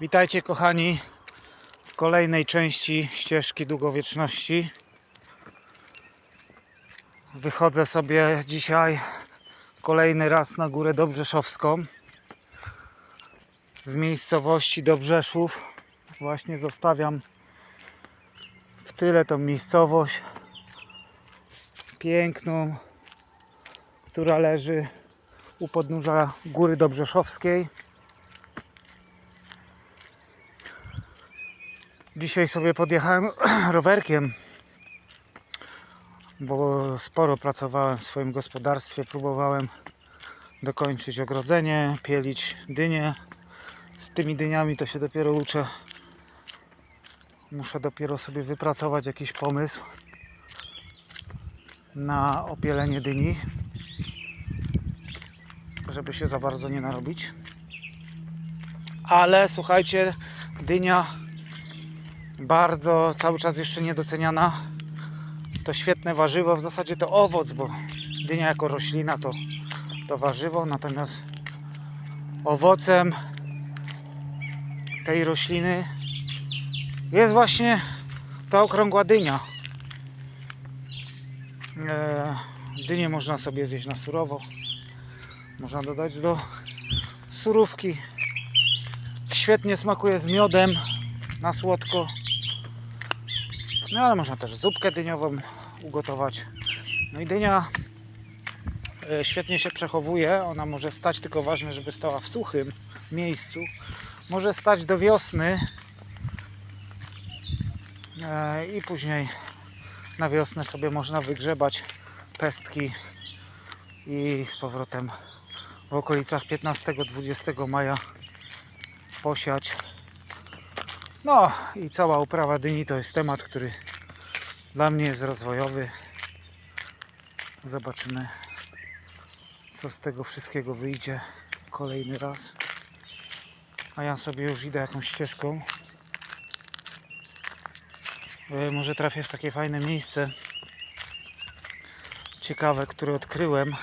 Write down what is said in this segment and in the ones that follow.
Witajcie kochani w kolejnej części ścieżki długowieczności. Wychodzę sobie dzisiaj kolejny raz na górę Dobrzeszowską z miejscowości Dobrzeszów. Właśnie zostawiam w tyle tą miejscowość piękną, która leży u podnóża Góry Dobrzeszowskiej. Dzisiaj sobie podjechałem rowerkiem, bo sporo pracowałem w swoim gospodarstwie. Próbowałem dokończyć ogrodzenie, pielić dynie. Z tymi dyniami to się dopiero uczę. Muszę dopiero sobie wypracować jakiś pomysł na opielenie dyni, żeby się za bardzo nie narobić. Ale słuchajcie, dynia bardzo cały czas jeszcze niedoceniana. To świetne warzywo, w zasadzie to owoc, bo dynia jako roślina to, to warzywo, natomiast owocem tej rośliny jest właśnie ta okrągła dynia. E, dynię można sobie zjeść na surowo. Można dodać do surówki. Świetnie smakuje z miodem na słodko. No ale można też zupkę dyniową ugotować. No i dynia e, świetnie się przechowuje. Ona może stać, tylko ważne, żeby stała w suchym miejscu. Może stać do wiosny E, i później na wiosnę sobie można wygrzebać pestki i z powrotem w okolicach 15-20 maja posiać. No i cała uprawa dyni to jest temat, który dla mnie jest rozwojowy. Zobaczymy, co z tego wszystkiego wyjdzie kolejny raz. A ja sobie już idę jakąś ścieżką. E, Może trafię w takie fajne miejsce. Ciekawe, które odkryłem.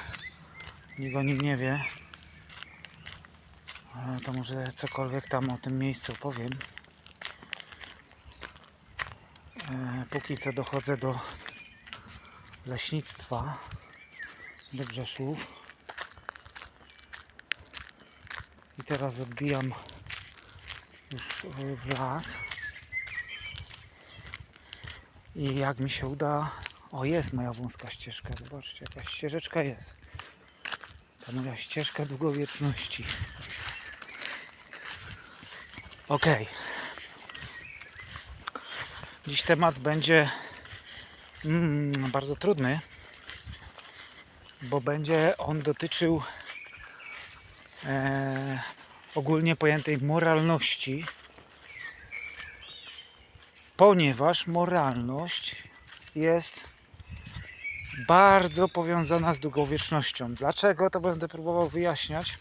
Nikt o nim nie wie. E, To może cokolwiek tam o tym miejscu powiem. E, Póki co dochodzę do leśnictwa do Brzeszów. I teraz odbijam już e, w las. I jak mi się uda. O, jest moja wąska ścieżka. Zobaczcie, jakaś ścieżeczka jest. To moja ścieżka długowieczności. Ok. Dziś temat będzie mm, bardzo trudny, bo będzie on dotyczył e, ogólnie pojętej moralności ponieważ moralność jest bardzo powiązana z długowiecznością. Dlaczego to będę próbował wyjaśniać?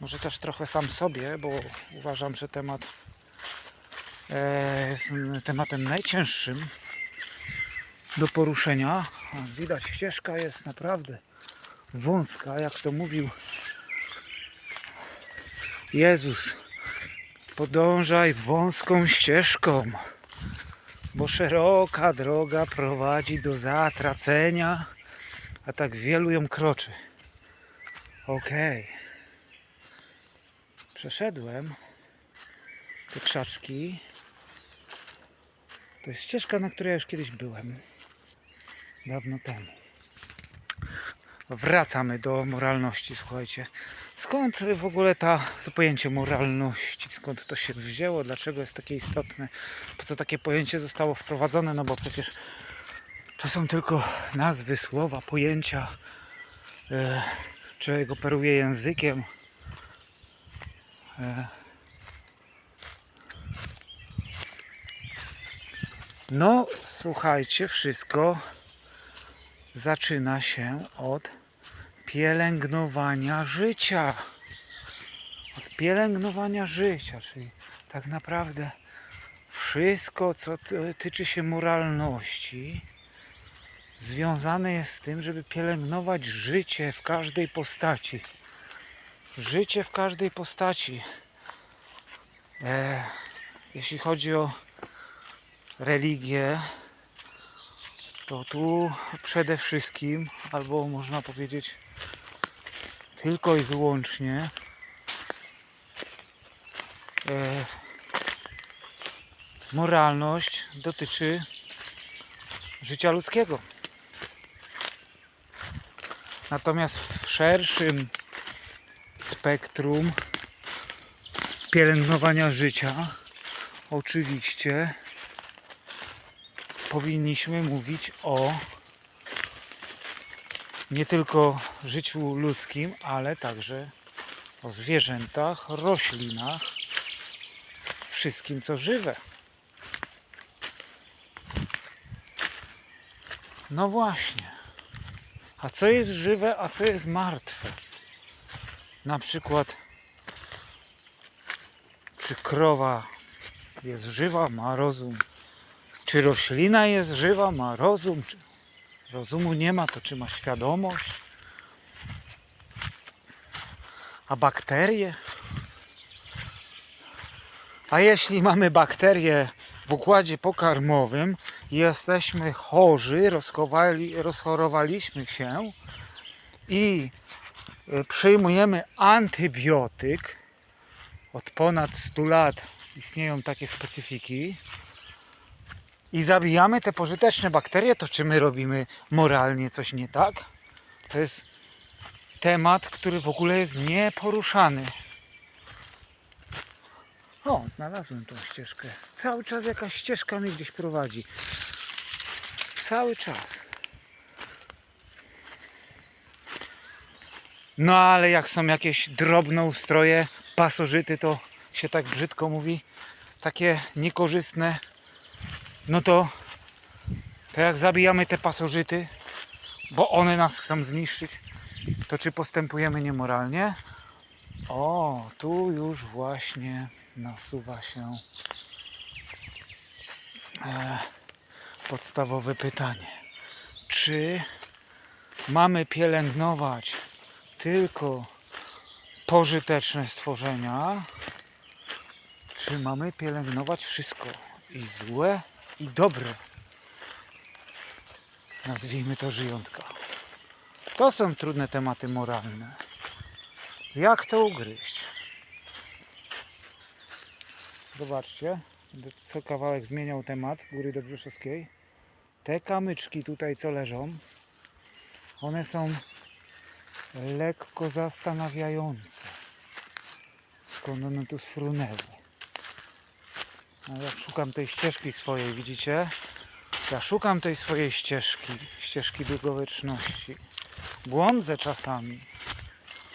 Może też trochę sam sobie, bo uważam, że temat jest tematem najcięższym do poruszenia. Widać, ścieżka jest naprawdę wąska, jak to mówił Jezus podążaj wąską ścieżką, bo szeroka droga prowadzi do zatracenia, a tak wielu ją kroczy. Okej. Przeszedłem te krzaczki. To jest ścieżka, na której ja już kiedyś byłem. Dawno temu. Wracamy do moralności, słuchajcie. Skąd w ogóle ta, to pojęcie moralności? Skąd to się wzięło? Dlaczego jest takie istotne? Po co takie pojęcie zostało wprowadzone? No bo przecież to są tylko nazwy, słowa, pojęcia. E, człowiek operuje językiem. No, słuchajcie, wszystko zaczyna się od pielęgnowania życia. Od pielęgnowania życia, czyli tak naprawdę wszystko, co ty- tyczy się moralności, związane jest z tym, żeby pielęgnować życie w każdej postaci. Życie w każdej postaci. E, jeśli chodzi o religię, to tu przede wszystkim, albo można powiedzieć tylko i wyłącznie e, moralność dotyczy życia ludzkiego. Natomiast w szerszym spektrum pielęgnowania życia oczywiście powinniśmy mówić o nie tylko życiu ludzkim, ale także o zwierzętach, roślinach, wszystkim co żywe. No właśnie. A co jest żywe, a co jest martwe? Na przykład, czy krowa jest żywa, ma rozum? Czy roślina jest żywa, ma rozum? Czy rozumu nie ma, to czy ma świadomość? A bakterie? A jeśli mamy bakterie w układzie pokarmowym jesteśmy chorzy, rozchorowaliśmy się i y, przyjmujemy antybiotyk, od ponad 100 lat istnieją takie specyfiki i zabijamy te pożyteczne bakterie, to czy my robimy moralnie coś nie tak? To jest temat, który w ogóle jest nieporuszany. O, znalazłem tą ścieżkę. Cały czas jakaś ścieżka mnie gdzieś prowadzi. Cały czas. No ale jak są jakieś drobnoustroje, pasożyty, to się tak brzydko mówi, takie niekorzystne, no to, to jak zabijamy te pasożyty, bo one nas chcą zniszczyć, to czy postępujemy niemoralnie? O, tu już właśnie nasuwa się e, podstawowe pytanie. Czy mamy pielęgnować tylko pożyteczne stworzenia, czy mamy pielęgnować wszystko i złe, i dobre? Nazwijmy to żyjątka. To są trudne tematy moralne. Jak to ugryźć? Zobaczcie, co kawałek zmieniał temat Góry Dobrzeszowskiej. Te kamyczki tutaj co leżą, one są lekko zastanawiające. Skąd one tu sfrunęły. No jak szukam tej ścieżki swojej, widzicie? Ja szukam tej swojej ścieżki, ścieżki długowieczności. Błądzę czasami.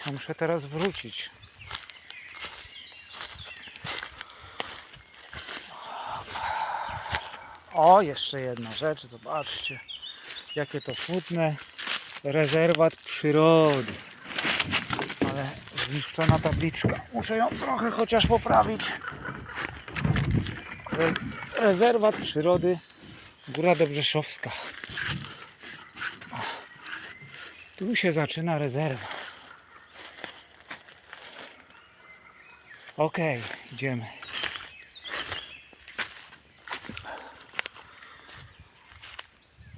Ja muszę teraz wrócić. O, jeszcze jedna rzecz, zobaczcie. Jakie to smutne. Rezerwat przyrody. Ale zniszczona tabliczka. Muszę ją trochę chociaż poprawić. Re rezerwat przyrody Góra Dobrzeszowska. Tu się zaczyna rezerwa. Okej, idziemy.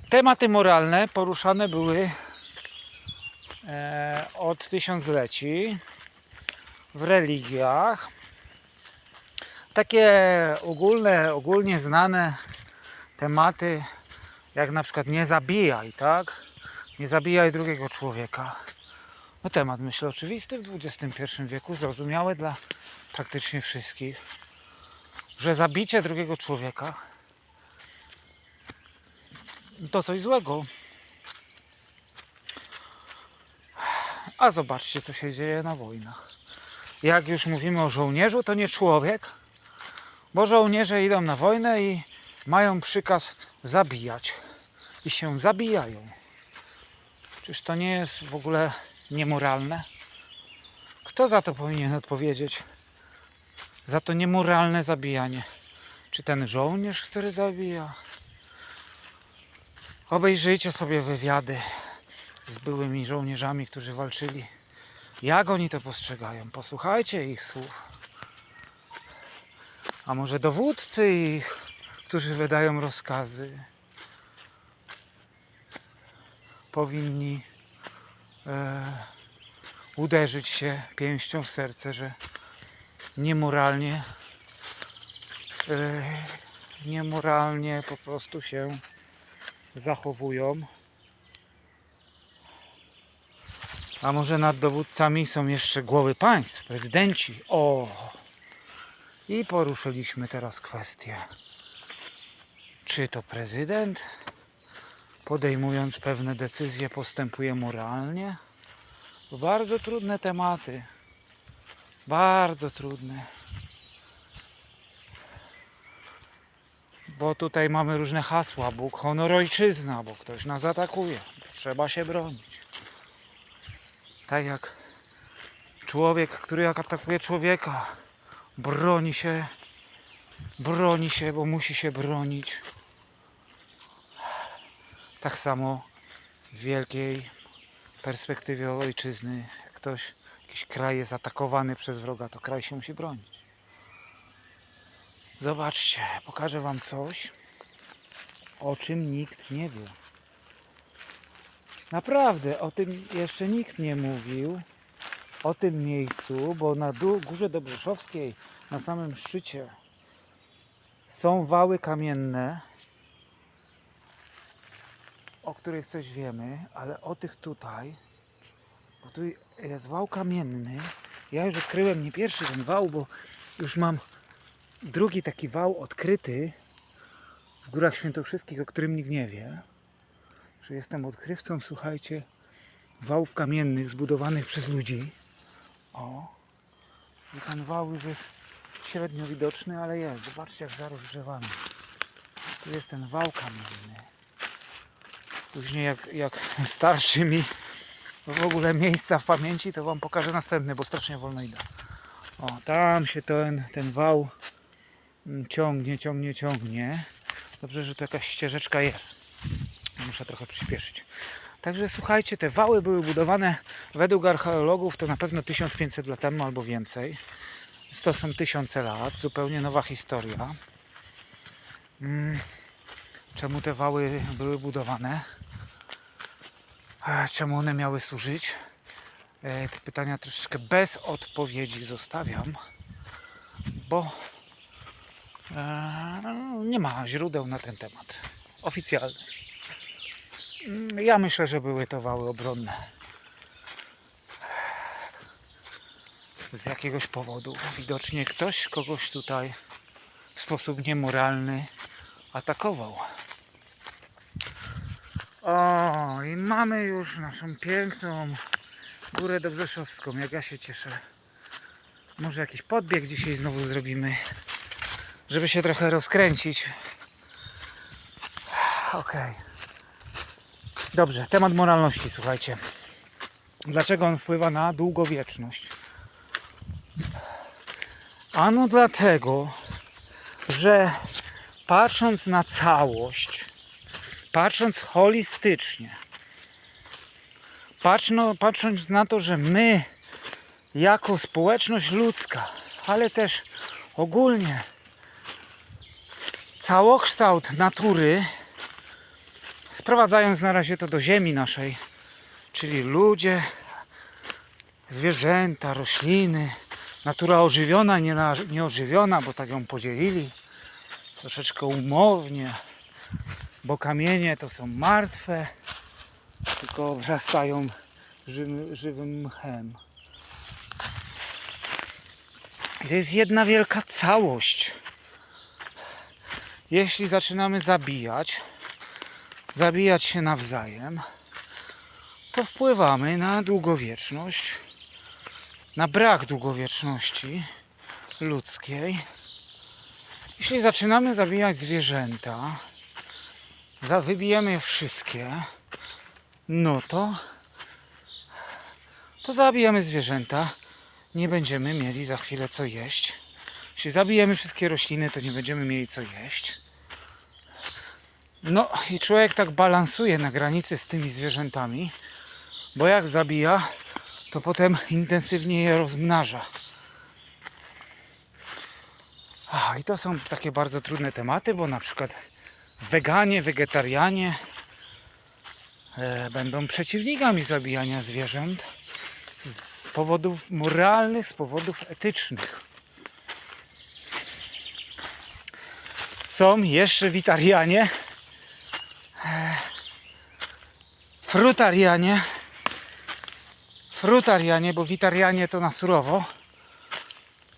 Tematy moralne poruszane były e, od tysiącleci w religiach. Takie ogólne, ogólnie znane tematy, jak na przykład nie zabijaj, tak? Nie zabijaj drugiego człowieka. No temat myślę oczywisty w XXI wieku, zrozumiały dla praktycznie wszystkich, że zabicie drugiego człowieka to coś złego. A zobaczcie, co się dzieje na wojnach. Jak już mówimy o żołnierzu, to nie człowiek, bo żołnierze idą na wojnę i mają przykaz zabijać. I się zabijają. Czyż to nie jest w ogóle niemoralne? Kto za to powinien odpowiedzieć? Za to niemoralne zabijanie. Czy ten żołnierz, który zabija? Obejrzyjcie sobie wywiady z byłymi żołnierzami, którzy walczyli. Jak oni to postrzegają? Posłuchajcie ich słów. A może dowódcy ich, którzy wydają rozkazy, powinni e, uderzyć się pięścią w serce, że niemoralnie e, niemoralnie po prostu się zachowują. A może nad dowódcami są jeszcze głowy państw, prezydenci. O! I poruszyliśmy teraz kwestię. Czy to prezydent, podejmując pewne decyzje, postępuje moralnie? Bardzo trudne tematy. Bardzo trudne. Bo tutaj mamy różne hasła. Bóg, honor, ojczyzna, bo ktoś nas atakuje. Trzeba się bronić. Tak jak człowiek, który atakuje człowieka, broni się, broni się, bo musi się bronić. Tak samo w wielkiej perspektywie ojczyzny, ktoś, jakiś kraj jest atakowany przez wroga, to kraj się musi bronić. Zobaczcie, pokażę Wam coś, o czym nikt nie wie. Naprawdę, o tym jeszcze nikt nie mówił. O tym miejscu, bo na górze Dobrzeszowskiej, na samym szczycie, są wały kamienne, o których coś wiemy, ale o tych tutaj, bo tu jest wał kamienny. Ja już odkryłem nie pierwszy ten wał, bo już mam drugi taki wał odkryty w Górach Świętokrzyskich, o którym nikt nie wie. Że jestem odkrywcą, słuchajcie, wałów kamiennych zbudowanych przez ludzi. O, i ten wał już jest średnio widoczny, ale jest. Zobaczcie, jak zarósł drzewami. Tu jest ten wał kamienny. Później, jak, jak starszy mi w ogóle miejsca w pamięci, to Wam pokażę następny, bo strasznie wolno idę. O, tam się ten, ten wał mm, ciągnie, ciągnie, ciągnie. Dobrze, że tu jakaś ścieżeczka jest. Muszę trochę przyspieszyć. Także słuchajcie, te wały były budowane według archeologów to na pewno 1500 lat temu albo więcej. To są tysiące lat, zupełnie nowa historia. Mm, Czemu te wały były budowane? E, Czemu one miały służyć? E, Te pytania troszeczkę bez odpowiedzi zostawiam, bo e, nie ma źródeł na ten temat oficjalnych. Mm, Ja myślę, że były to wały obronne. Z jakiegoś powodu. Widocznie ktoś kogoś tutaj w sposób niemoralny atakował. O, i mamy już naszą piękną górę Dobrzeszowską. Jak ja się cieszę. Może jakiś podbieg dzisiaj znowu zrobimy, żeby się trochę rozkręcić. Okej. Dobrze, temat moralności, słuchajcie. Dlaczego on wpływa na długowieczność? Ano dlatego, że patrząc na całość, patrząc holistycznie, patrząc na to, że my jako społeczność ludzka, ale też ogólnie całokształt natury, sprowadzając na razie to do ziemi naszej, czyli ludzie, zwierzęta, rośliny, natura ożywiona, nie na- nieożywiona, bo tak ją podzielili troszeczkę umownie, bo kamienie to są martwe, tylko obrastają żywym, żywym mchem. To jest jedna wielka całość. Jeśli zaczynamy zabijać, zabijać się nawzajem, to wpływamy na długowieczność, na brak długowieczności ludzkiej. Jeśli zaczynamy zabijać zwierzęta, wybijemy je wszystkie, no to, to zabijamy zwierzęta, nie będziemy mieli za chwilę co jeść. Jeśli zabijemy wszystkie rośliny, to nie będziemy mieli co jeść. No i człowiek tak balansuje na granicy z tymi zwierzętami, bo jak zabija, to potem intensywnie je rozmnaża. I to są takie bardzo trudne tematy, bo na przykład weganie, wegetarianie e, będą przeciwnikami zabijania zwierząt z powodów moralnych, z powodów etycznych. Są jeszcze witarianie, e, frutarianie, frutarianie, bo witarianie to na surowo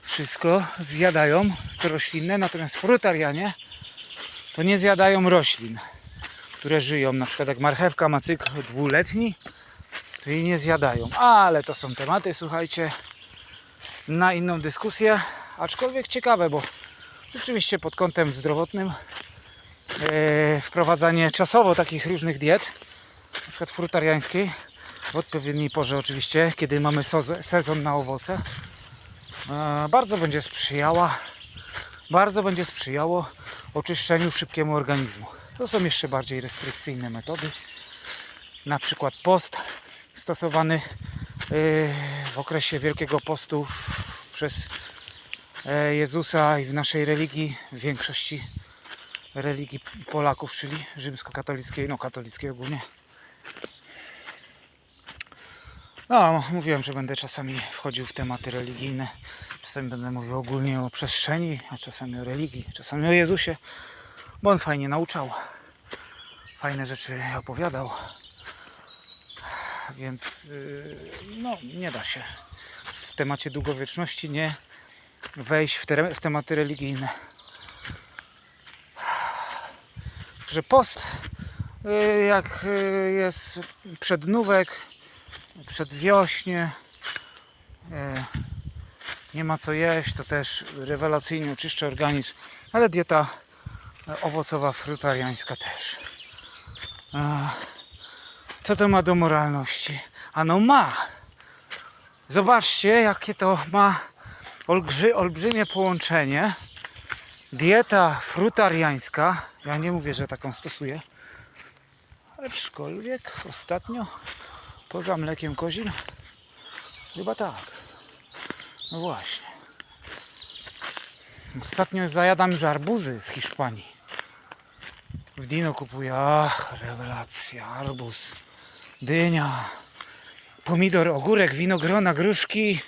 wszystko zjadają, to roślinne, natomiast frutarianie to nie zjadają roślin, które żyją. Na przykład jak marchewka ma cykl dwuletni, to jej nie zjadają. Ale to są tematy, słuchajcie, na inną dyskusję, aczkolwiek ciekawe, bo rzeczywiście pod kątem zdrowotnym e, wprowadzanie czasowo takich różnych diet, na przykład frutariańskiej, w odpowiedniej porze oczywiście, kiedy mamy sezon na owoce, e, bardzo będzie sprzyjała, bardzo będzie sprzyjało oczyszczeniu szybkiemu organizmu. To są jeszcze bardziej restrykcyjne metody, na przykład post stosowany e, w okresie Wielkiego Postu przez e, Jezusa i w naszej religii, w większości religii Polaków, czyli rzymskokatolickiej, no katolickiej ogólnie. No, mówiłem, że będę czasami wchodził w tematy religijne. Czasami będę mówił ogólnie o przestrzeni, a czasami o religii, czasami o Jezusie, bo on fajnie nauczał. Fajne rzeczy opowiadał. Więc yy, no, nie da się w temacie długowieczności nie wejść w, te, w tematy religijne. Że post, jak yy, jest przednówek, przedwiośnie, e, nie ma co jeść, to też rewelacyjnie oczyszcza organizm, ale dieta e, owocowa, frutariańska też. E, Co to ma do moralności? Ano ma! Zobaczcie, jakie to ma olbrzy, olbrzymie połączenie. Dieta frutariańska, ja nie mówię, że taką stosuję, aczkolwiek ostatnio Poza mlekiem kozim? Chyba tak. No właśnie. Ostatnio zajadam już arbuzy z Hiszpanii. W Dino kupuję. Ach, rewelacja. Arbuz, dynia, pomidor, ogórek, winogrona, gruszki.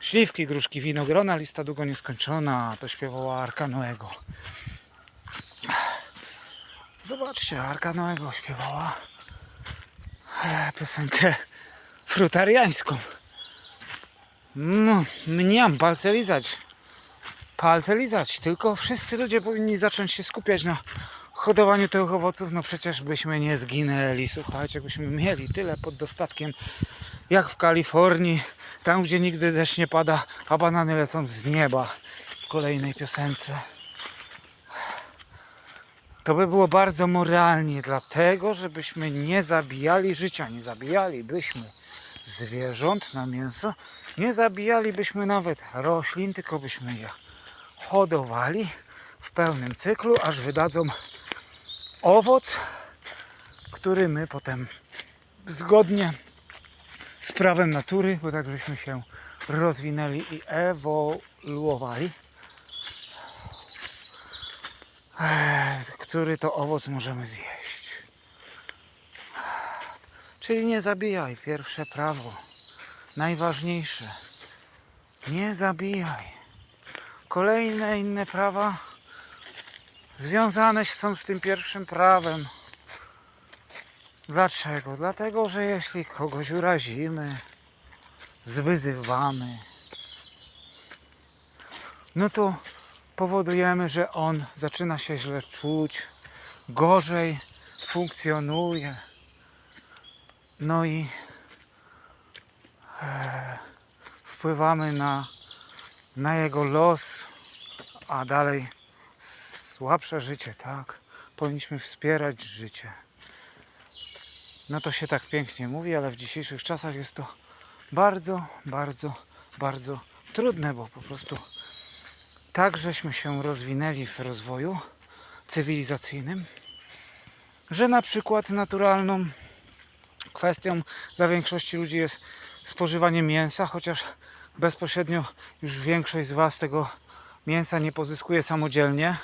Śliwki, gruszki, winogrona, lista długo nieskończona. To śpiewała Arka Noego. Zobaczcie, Arka Noego śpiewała piosenkę frutariańską. No, mniam, palce lizać. Palce lizać. Tylko wszyscy ludzie powinni zacząć się skupiać na hodowaniu tych owoców. No przecież byśmy nie zginęli. Słuchajcie, byśmy mieli tyle pod dostatkiem jak w Kalifornii. Tam, gdzie nigdy deszcz nie pada, a banany lecą z nieba. W kolejnej piosence. To by było bardzo moralnie, dlatego żebyśmy nie zabijali życia, nie zabijalibyśmy zwierząt na mięso, nie zabijalibyśmy nawet roślin, tylko byśmy je hodowali w pełnym cyklu, aż wydadzą owoc, który my potem zgodnie z prawem natury, bo tak żeśmy się rozwinęli i ewoluowali, Ech, który to owoc możemy zjeść. Czyli nie zabijaj, pierwsze prawo. Najważniejsze. Nie zabijaj. Kolejne inne prawa związane są z tym pierwszym prawem. Dlaczego? Dlatego, że jeśli kogoś urazimy, zwyzywamy, no to powodujemy, że on zaczyna się źle czuć, gorzej funkcjonuje. No i e, wpływamy na, na jego los, a dalej słabsze życie, tak? Powinniśmy wspierać życie. No to się tak pięknie mówi, ale w dzisiejszych czasach jest to bardzo, bardzo, bardzo trudne, bo po prostu tak żeśmy się rozwinęli w rozwoju cywilizacyjnym, że na przykład naturalną kwestią dla większości ludzi jest spożywanie mięsa, chociaż bezpośrednio już większość z Was tego mięsa nie pozyskuje samodzielnie.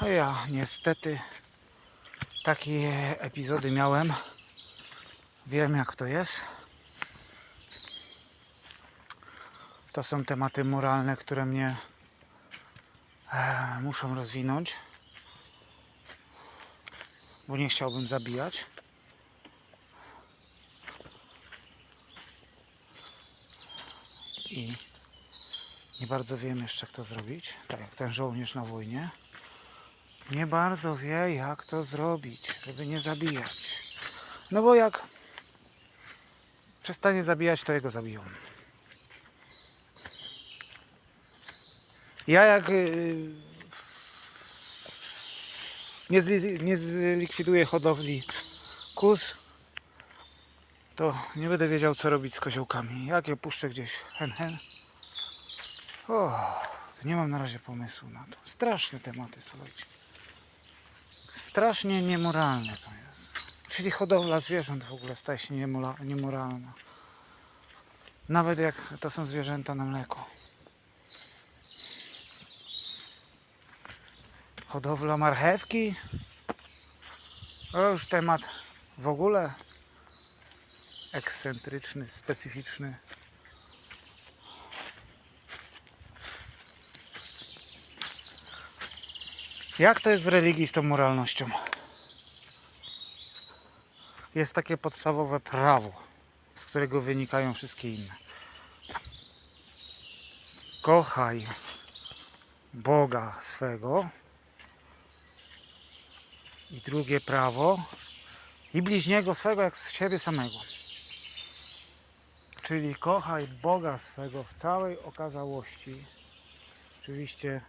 A ja niestety takie epizody miałem. Wiem jak to jest. To są tematy moralne, które mnie e, muszą rozwinąć. Bo nie chciałbym zabijać. I nie bardzo wiem jeszcze jak to zrobić. Tak jak ten żołnierz na wojnie. Nie bardzo wie jak to zrobić, żeby nie zabijać. No bo jak przestanie zabijać, to jego zabiją. Ja jak yy, nie, zli- nie zlikwiduję hodowli kóz, to nie będę wiedział co robić z koziołkami. Jak je puszczę gdzieś hen hen. O, nie mam na razie pomysłu na to. Straszne tematy, słuchajcie. Strasznie niemoralne to jest. Czyli hodowla zwierząt w ogóle staje się niemoralna. Nawet jak to są zwierzęta na mleko. Hodowla marchewki. To już temat w ogóle ekscentryczny, specyficzny. Jak to jest w religii z tą moralnością? Jest takie podstawowe prawo, z którego wynikają wszystkie inne. Kochaj Boga swego. Drugie prawo. I bliźniego swego jak z siebie samego. Czyli kochaj Boga swego w całej okazałości. Oczywiście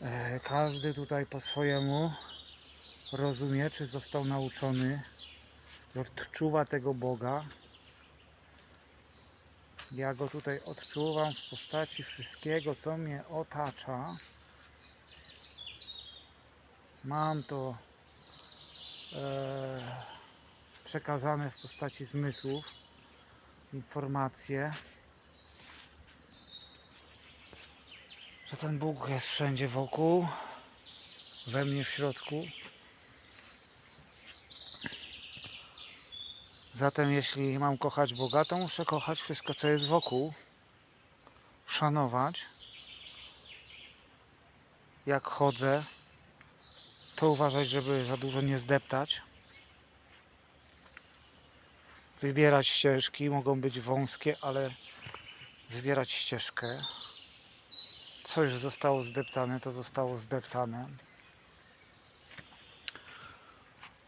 e, każdy tutaj po swojemu rozumie, czy został nauczony, odczuwa tego Boga. Ja go tutaj odczuwam w postaci wszystkiego, co mnie otacza. Mam to e, przekazane w postaci zmysłów, informacje, że ten Bóg jest wszędzie wokół, we mnie w środku. Zatem jeśli mam kochać Boga, to muszę kochać wszystko, co jest wokół, szanować. Jak chodzę, to uważać, żeby za dużo nie zdeptać. Wybierać ścieżki, mogą być wąskie, ale wybierać ścieżkę. Co już zostało zdeptane, to zostało zdeptane.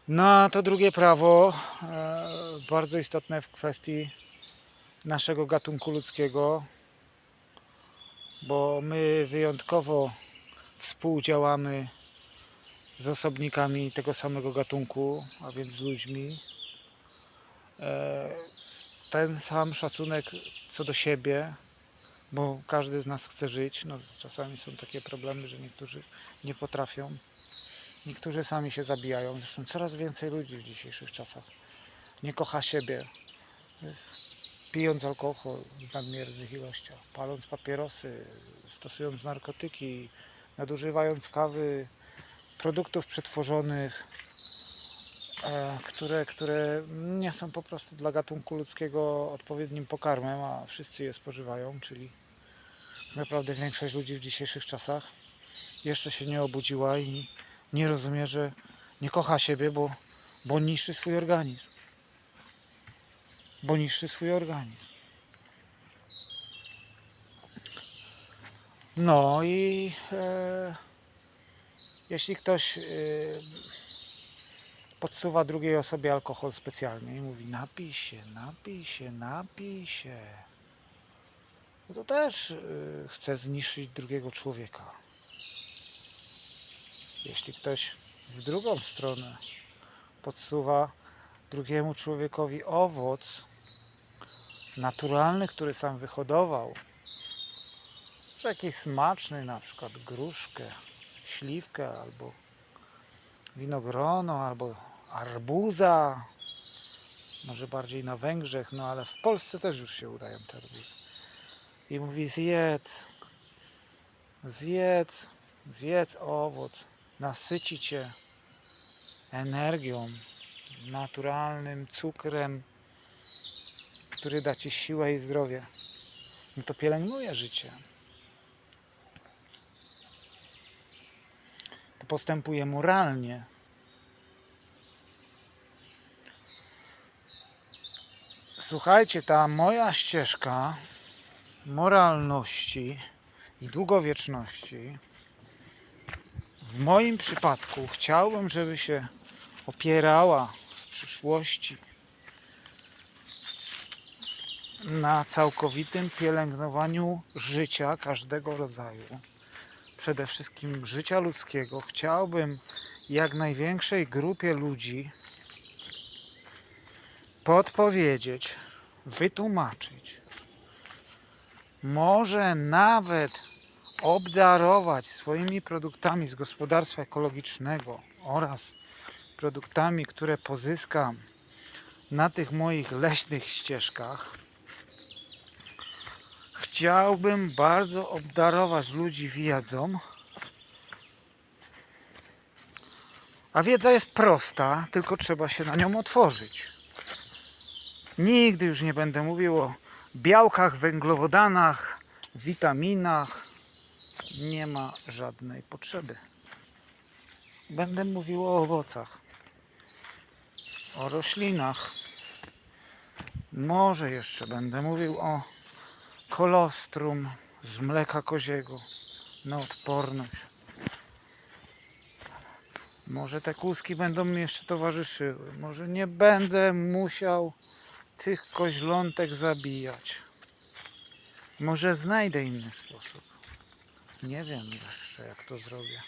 No to drugie prawo, e, bardzo istotne w kwestii naszego gatunku ludzkiego, bo my wyjątkowo współdziałamy z osobnikami tego samego gatunku, a więc z ludźmi. E, Ten sam szacunek co do siebie, bo każdy z nas chce żyć. No, czasami są takie problemy, że niektórzy nie potrafią. Niektórzy sami się zabijają. Zresztą coraz więcej ludzi w dzisiejszych czasach nie kocha siebie. Pijąc alkohol w nadmiernych ilościach, paląc papierosy, stosując narkotyki, nadużywając kawy, produktów przetworzonych, e, które, które nie są po prostu dla gatunku ludzkiego odpowiednim pokarmem, a wszyscy je spożywają, czyli naprawdę większość ludzi w dzisiejszych czasach jeszcze się nie obudziła i nie rozumie, że nie kocha siebie, bo, bo niszczy swój organizm. Bo niszczy swój organizm. No i e, jeśli ktoś e, podsuwa drugiej osobie alkohol specjalnie i mówi napij się, napij się, napij się, no to też e, chce zniszczyć drugiego człowieka. Jeśli ktoś w drugą stronę podsuwa drugiemu człowiekowi owoc naturalny, który sam wyhodował, że jakiś smaczny, na przykład gruszkę, śliwkę albo winogrono, albo arbuza, może bardziej na Węgrzech, no ale w Polsce też już się udają te arbuzy. I mówi zjedz, Zjedz, zjedz owoc, nasyci cię energią, naturalnym cukrem, który da ci siłę i zdrowie. No to pielęgnuje życie. Postępuje moralnie. Słuchajcie, ta moja ścieżka moralności i długowieczności w moim przypadku chciałbym, żeby się opierała w przyszłości na całkowitym pielęgnowaniu życia każdego rodzaju. Przede wszystkim życia ludzkiego. Chciałbym jak największej grupie ludzi podpowiedzieć, wytłumaczyć, może nawet obdarować swoimi produktami z gospodarstwa ekologicznego oraz produktami, które pozyskam na tych moich leśnych ścieżkach. Chciałbym bardzo obdarować ludzi wiedzą. A wiedza jest prosta, tylko trzeba się na nią otworzyć. Nigdy już nie będę mówił o białkach, węglowodanach, witaminach. Nie ma żadnej potrzeby. Będę mówił o owocach, o roślinach. Może jeszcze będę mówił o kolostrum z mleka koziego na odporność. Może te kózki będą mi jeszcze towarzyszyły. Może nie będę musiał tych koźlątek zabijać. Może znajdę inny sposób. Nie wiem jeszcze, jak to zrobię.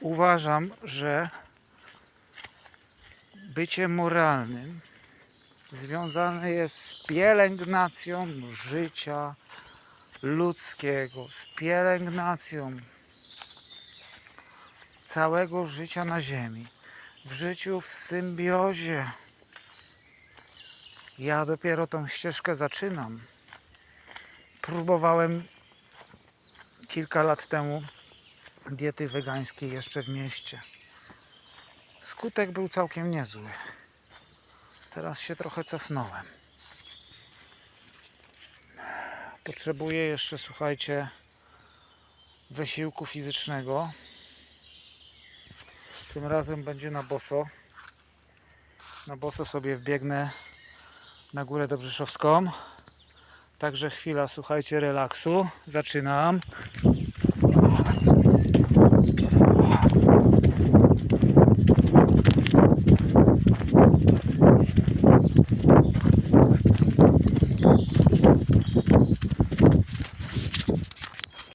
Uważam, że bycie moralnym związane jest z pielęgnacją życia ludzkiego, z pielęgnacją całego życia na Ziemi, w życiu w symbiozie. Ja dopiero tą ścieżkę zaczynam. Próbowałem kilka lat temu diety wegańskiej jeszcze w mieście. Skutek był całkiem niezły. Teraz się trochę cofnąłem. Potrzebuję jeszcze, słuchajcie, wysiłku fizycznego. Tym razem będzie na boso. Na boso sobie wbiegnę na górę Dobrzeszowską. Także chwila, słuchajcie, relaksu. Zaczynam.